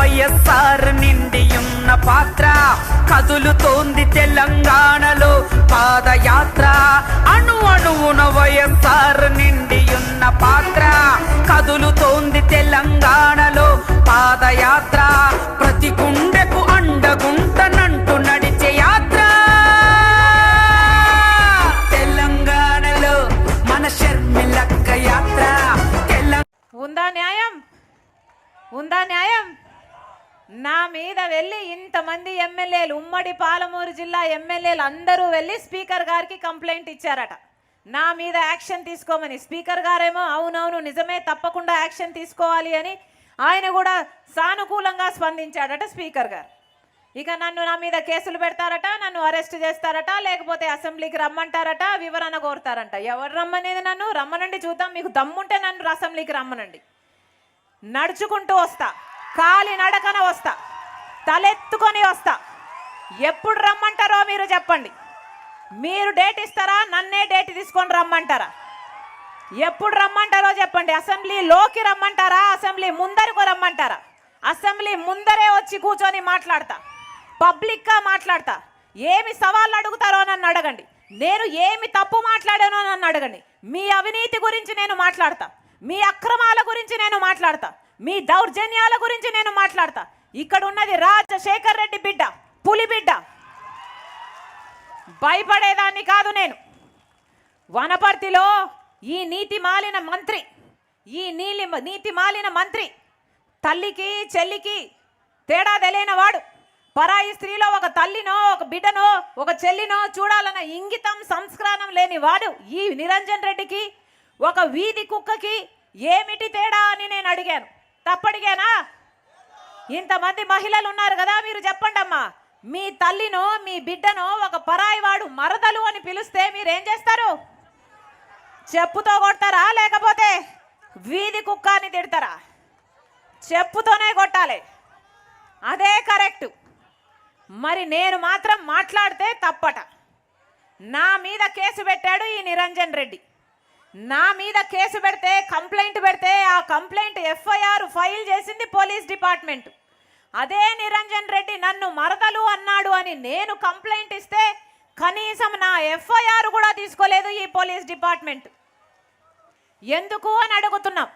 వైఎస్ఆర్ నిండియున్న పాత్ర కదులుతోంది తెలంగాణలో పాదయాత్ర. అణు అణువున వైఎస్ఆర్ నిండియున్న పాత్ర కదులుతోంది తెలంగాణలో పాదయాత్ర. ప్రతి గుండెకు అండగుంటనంటూ నడిచే యాత్ర. తెలంగాణలో మన షర్మిలక్క యాత్ర. ఉందా న్యాయం? ఉందా న్యాయం? నా మీద వెళ్ళి ఇంతమంది ఎమ్మెల్యేలు ఉమ్మడి పాలమూరు జిల్లా ఎమ్మెల్యేలు అందరూ వెళ్ళి స్పీకర్ గారికి కంప్లైంట్ ఇచ్చారట. నా మీద యాక్షన్ తీసుకోమని. స్పీకర్ గారేమో అవునవును నిజమే తప్పకుండా యాక్షన్ తీసుకోవాలి అని ఆయన కూడా సానుకూలంగా స్పందించాడట స్పీకర్ గారు. ఇక నన్ను నా మీద కేసులు పెడతారట నన్ను అరెస్ట్ చేస్తారట లేకపోతే అసెంబ్లీకి రమ్మంటారట వివరణ కోరుతారంట. ఎవరు రమ్మనేది నన్ను? రమ్మనండి చూద్దాం. మీకు దమ్ముంటే నన్ను అసెంబ్లీకి రమ్మనండి. నడుచుకుంటూ వస్తా. కాలి నడకన వస్తా తలెత్తుకొని వస్తా. ఎప్పుడు రమ్మంటారో మీరు చెప్పండి. మీరు డేట్ ఇస్తారా నన్నే డేట్ తీసుకొని రమ్మంటారా? ఎప్పుడు రమ్మంటారో చెప్పండి. అసెంబ్లీలోకి రమ్మంటారా అసెంబ్లీ ముందరకు రమ్మంటారా? అసెంబ్లీ ముందరే వచ్చి కూర్చొని మాట్లాడతా పబ్లిక్గా మాట్లాడతా. ఏమి సవాళ్ళు అడుగుతారో నన్ను అడగండి. నేను ఏమి తప్పు మాట్లాడానో నన్ను అడగండి. మీ అవినీతి గురించి నేను మాట్లాడతా. మీ అక్రమాల గురించి నేను మాట్లాడతా. మీ దౌర్జన్యాల గురించి నేను మాట్లాడతా. ఇక్కడ ఉన్నది రాజశేఖర్ రెడ్డి బిడ్డ పులి బిడ్డ. భయపడేదాన్ని కాదు నేను. వనపర్తిలో ఈ నీతి మాలిన మంత్రి ఈ నీలి నీతి మాలిన మంత్రి తల్లికి చెల్లికి తేడా తెలియని వాడు పరాయి స్త్రీలో ఒక తల్లినో ఒక బిడ్డనో ఒక చెల్లినో చూడాలన్న ఇంగితం సంస్కారం లేని వాడు ఈ నిరంజన్ రెడ్డికి ఒక వీధి కుక్కకి ఏమిటి తేడా అని నేను అడిగాను. తప్పడిగానా? ఇంతమంది మహిళలు ఉన్నారు కదా మీరు చెప్పండి అమ్మా మీ తల్లినో మీ బిడ్డనో ఒక పరాయి వాడు మరదలు అని పిలిస్తే మీరేం చేస్తారు? చెప్పుతో కొడతారా లేకపోతే వీధి కుక్క అని తిడతారా? చెప్పుతోనే కొట్టాలి. అదే కరెక్ట్. మరి నేను మాత్రం మాట్లాడితే తప్పట. నా మీద కేసు పెట్టాడు ఈ నిరంజన్ రెడ్డి. నా మీద కేసు పెడితే కంప్లైంట్ పెడితే ఆ కంప్లైంట్ ఎఫ్ఐఆర్ ఫైల్ చేసింది పోలీస్ డిపార్ట్మెంట్. అదే నిరంజన్ రెడ్డి నన్ను మరదలు అన్నాడు అని నేను కంప్లైంట్ ఇస్తే కనీసం నా ఎఫ్ఐఆర్ కూడా తీసుకోలేదు ఈ పోలీస్ డిపార్ట్మెంట్. ఎందుకు అని అడుగుతున్నాం.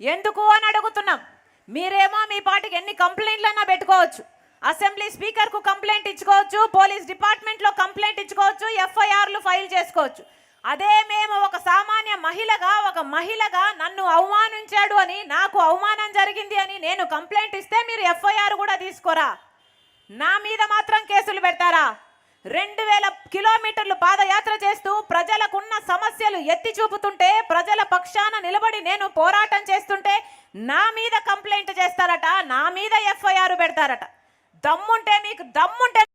ఎందుకు అని అడుగుతున్నాం. మీరేమో మీ పాటికి ఎన్ని కంప్లైంట్లన్నా పెట్టుకోవచ్చు. అసెంబ్లీ స్పీకర్కు కంప్లైంట్ ఇచ్చుకోవచ్చు పోలీస్ డిపార్ట్మెంట్లో కంప్లైంట్ ఇచ్చుకోవచ్చు ఎఫ్ఐఆర్లు ఫైల్ చేసుకోవచ్చు. అదే మేము ఒక సామాన్య మహిళగా ఒక మహిళగా నన్ను అవమానించాడు అని నాకు అవమానం జరిగింది అని నేను కంప్లైంట్ ఇస్తే మీరు ఎఫ్ఐఆర్ కూడా తీసుకోరా? నా మీద మాత్రం కేసులు పెడతారా? రెండు వేల కిలోమీటర్లు పాదయాత్ర చేస్తూ ప్రజలకున్న సమస్యలు ఎత్తి చూపుతుంటే ప్రజల పక్షాన నిలబడి నేను పోరాటం చేస్తుంటే నా మీద కంప్లైంట్ చేస్తారట నా మీద ఎఫ్ఐఆర్ పెడతారట. దమ్ముంటే మీకు దమ్ముంటే